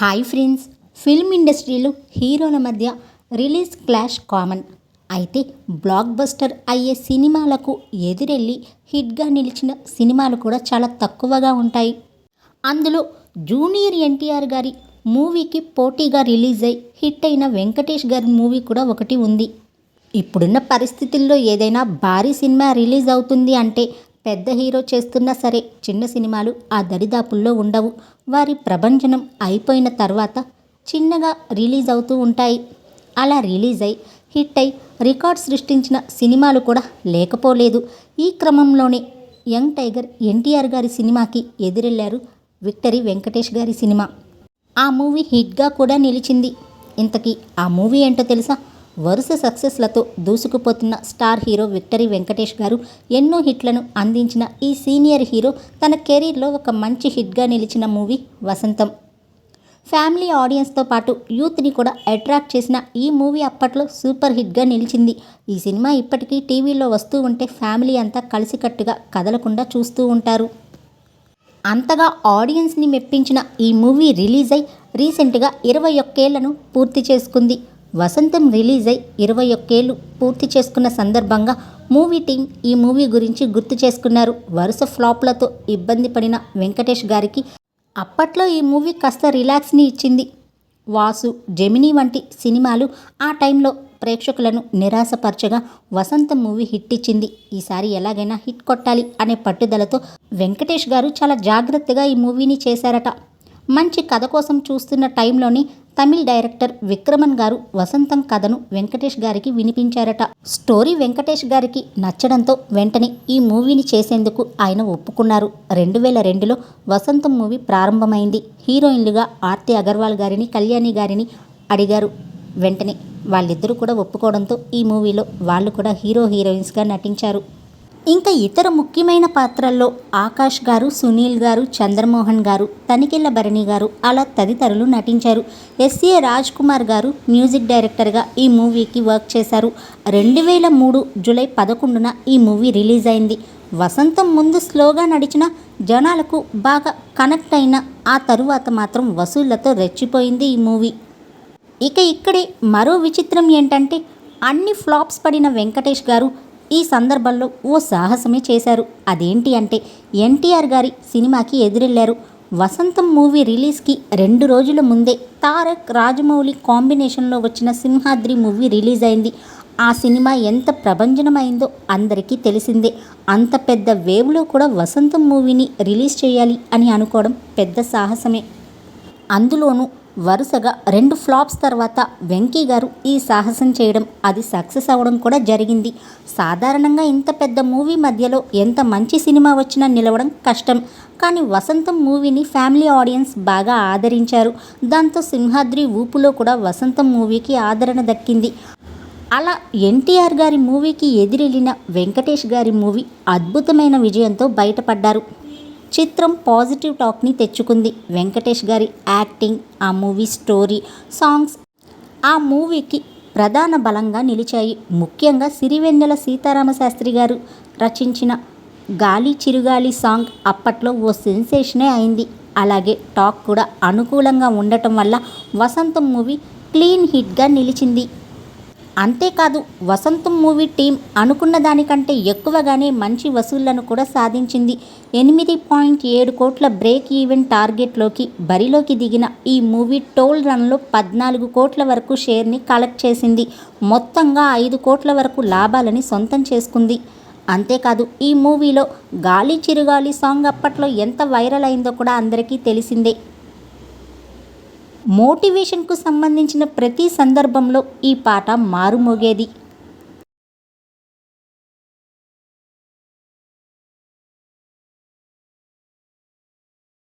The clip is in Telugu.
హాయ్ ఫ్రెండ్స్ ఫిల్మ్ ఇండస్ట్రీలో హీరోల మధ్య రిలీజ్ క్లాష్ కామన్. అయితే బ్లాక్ బస్టర్ అయ్యే సినిమాలకు ఎదురెళ్ళి హిట్గా నిలిచిన సినిమాలు కూడా చాలా తక్కువగా ఉంటాయి. అందులో జూనియర్ ఎన్టీఆర్ గారి మూవీకి పోటీగా రిలీజ్ అయి హిట్ అయిన వెంకటేష్ గారి మూవీ కూడా ఒకటి ఉంది. ఇప్పుడున్న పరిస్థితుల్లో ఏదైనా భారీ సినిమా రిలీజ్ అవుతుంది అంటే పెద్ద హీరో చేస్తున్నా సరే చిన్న సినిమాలు ఆ దరిదాపుల్లో ఉండవు. వారి ప్రభంజనం అయిపోయిన తర్వాత చిన్నగా రిలీజ్ అవుతూ ఉంటాయి. అలా రిలీజ్ అయి హిట్ అయి రికార్డ్ సృష్టించిన సినిమాలు కూడా లేకపోలేదు. ఈ క్రమంలోనే యంగ్ టైగర్ ఎన్టీఆర్ గారి సినిమాకి ఎదురెళ్ళారు విక్టరీ వెంకటేష్ గారి సినిమా. ఆ మూవీ హిట్గా కూడా నిలిచింది. ఇంతకీ ఆ మూవీ ఏంటో తెలుసా? వరుస సక్సెస్లతో దూసుకుపోతున్న star hero Victory Venkatesh garu ఎన్నో హిట్లను అందించిన ఈ సీనియర్ హీరో తన కెరీర్లో ఒక మంచి హిట్గా నిలిచిన మూవీ వసంతం. ఫ్యామిలీ ఆడియన్స్తో పాటు యూత్ని కూడా అట్రాక్ట్ చేసిన ఈ మూవీ అప్పట్లో సూపర్ హిట్గా నిలిచింది. ఈ సినిమా ఇప్పటికీ టీవీలో వస్తూ ఉంటే ఫ్యామిలీ అంతా కలిసికట్టుగా కదలకుండా చూస్తూ ఉంటారు. అంతగా ఆడియన్స్ని మెప్పించిన ఈ మూవీ రిలీజ్ అయి రీసెంట్గా ఇరవై ఒక్కేళ్ళను పూర్తి చేసుకుంది. వసంతం రిలీజ్ అయి ఇరవై ఒక్కేళ్ళు పూర్తి చేసుకున్న సందర్భంగా మూవీ టీం ఈ మూవీ గురించి గుర్తు చేసుకున్నారు. వరుస ఫ్లాప్లతో ఇబ్బంది పడిన వెంకటేష్ గారికి అప్పట్లో ఈ మూవీ కాస్త రిలాక్స్ని ఇచ్చింది. వాసు జెమినీ వంటి సినిమాలు ఆ టైంలో ప్రేక్షకులను నిరాశపరచగా వసంత మూవీ హిట్ ఇచ్చింది. ఈసారి ఎలాగైనా హిట్ కొట్టాలి అనే పట్టుదలతో వెంకటేష్ గారు చాలా జాగ్రత్తగా ఈ మూవీని చేశారట. మంచి కథ కోసం చూస్తున్న టైంలోని తమిళ్ డైరెక్టర్ విక్రమన్ గారు వసంతం కథను వెంకటేష్ గారికి వినిపించారట. స్టోరీ వెంకటేష్ గారికి నచ్చడంతో వెంటనే ఈ మూవీని చేసేందుకు ఆయన ఒప్పుకున్నారు. రెండు వేల రెండులో వసంతం మూవీ ప్రారంభమైంది. హీరోయిన్లుగా ఆర్తి అగర్వాల్ గారిని కళ్యాణి గారిని అడిగారు. వెంటనే వాళ్ళిద్దరూ కూడా ఒప్పుకోవడంతో ఈ మూవీలో వాళ్ళు కూడా హీరో హీరోయిన్స్గా నటించారు. ఇంకా ఇతర ముఖ్యమైన పాత్రల్లో ఆకాష్ గారు సునీల్ గారు చంద్రమోహన్ గారు తనికెళ్ళ భరణి గారు అలా తదితరులు నటించారు. ఎస్ఏ రాజ్ కుమార్ గారు మ్యూజిక్ డైరెక్టర్గా ఈ మూవీకి వర్క్ చేశారు. రెండు వేల మూడు జూలై పదకొండున ఈ మూవీ రిలీజ్ అయింది. వసంతం ముందు స్లోగా నడిచిన జనాలకు బాగా కనెక్ట్ అయిన ఆ తరువాత మాత్రం వసూళ్ళతో రెచ్చిపోయింది ఈ మూవీ. ఇక ఇక్కడే మరో విచిత్రం ఏంటంటే అన్ని ఫ్లాప్స్ పడిన వెంకటేష్ గారు ఈ సందర్భంలో ఓ సాహసమే చేశారు. అదేంటి అంటే ఎన్టీఆర్ గారి సినిమాకి ఎదురెళ్ళారు. వసంతం మూవీ రిలీజ్కి రెండు రోజుల ముందే తారక్ రాజమౌళి కాంబినేషన్లో వచ్చిన సింహాద్రి మూవీ రిలీజ్ అయింది. ఆ సినిమా ఎంత ప్రభంజనమైందో అందరికీ తెలిసిందే. అంత పెద్ద వేవ్లో కూడా వసంతం మూవీని రిలీజ్ చేయాలి అని అనుకోవడం పెద్ద సాహసమే. అందులోనూ వరుసగా రెండు ఫ్లాప్స్ తర్వాత వెంకీ గారు ఈ సాహసం చేయడం అది సక్సెస్ అవ్వడం కూడా జరిగింది. సాధారణంగా ఇంత పెద్ద మూవీ మధ్యలో ఎంత మంచి సినిమా వచ్చినా నిలవడం కష్టం. కానీ వసంతం మూవీని ఫ్యామిలీ ఆడియన్స్ బాగా ఆదరించారు. దాంతో సింహాద్రి ఊపులో కూడా వసంతం మూవీకి ఆదరణ దక్కింది. అలా ఎన్టీఆర్ గారి మూవీకి ఎదురెళ్ళిన వెంకటేష్ గారి మూవీ అద్భుతమైన విజయంతో బయటపడ్డారు. చిత్రం పాజిటివ్ టాక్ని తెచ్చుకుంది. వెంకటేష్ గారి యాక్టింగ్ ఆ మూవీ స్టోరీ సాంగ్స్ ఆ మూవీకి ప్రధాన బలంగా నిలిచాయి. ముఖ్యంగా సిరివెన్నెల సీతారామశాస్త్రి గారు రచించిన గాలి చిరుగాలి సాంగ్ అప్పట్లో ఓ సెన్సేషనే అయింది. అలాగే టాక్ కూడా అనుకూలంగా ఉండటం వల్ల వసంతం మూవీ క్లీన్ హిట్గా నిలిచింది. అంతేకాదు వసంతం మూవీ టీం అనుకున్న దానికంటే ఎక్కువగానే మంచి వసూళ్ళను కూడా సాధించింది. ఎనిమిది పాయింట్ ఏడు కోట్ల బ్రేక్ ఈవెన్ టార్గెట్లోకి బరిలోకి దిగిన ఈ మూవీ టోల్ రన్లో పద్నాలుగు కోట్ల వరకు షేర్ని కలెక్ట్ చేసింది. మొత్తంగా ఐదు కోట్ల వరకు లాభాలని సొంతం చేసుకుంది. అంతేకాదు ఈ మూవీలో గాలి చిరుగాలి సాంగ్ అప్పట్లో ఎంత వైరల్ అయిందో కూడా అందరికీ తెలిసిందే. మోటివేషన్కు సంబంధించిన ప్రతి సందర్భంలో ఈ పాట మారుమోగేది.